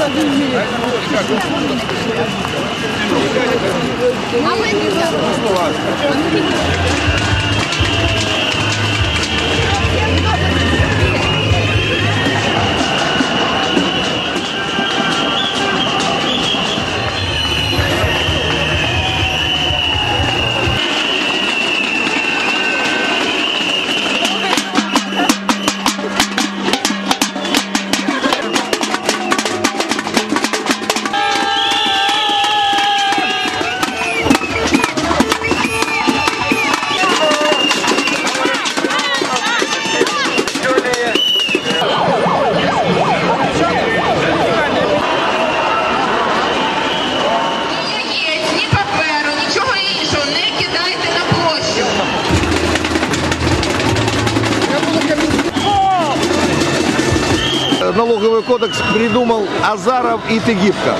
яєць, налоговый кодекс придумал Азаров и Тыгибко.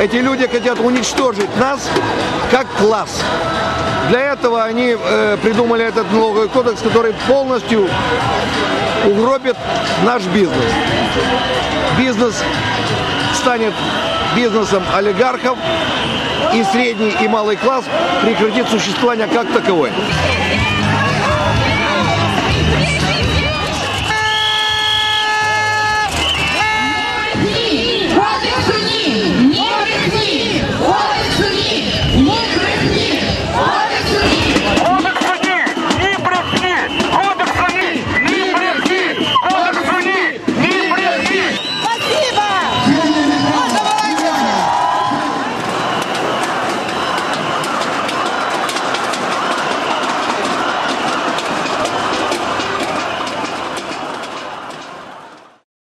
Эти люди хотят уничтожить нас как класс. Для этого они э, придумали этот налоговый кодекс, который полностью угробит наш бизнес. Бизнес станет бизнесом олигархов, и средний и малый класс прекратит существование как таковой.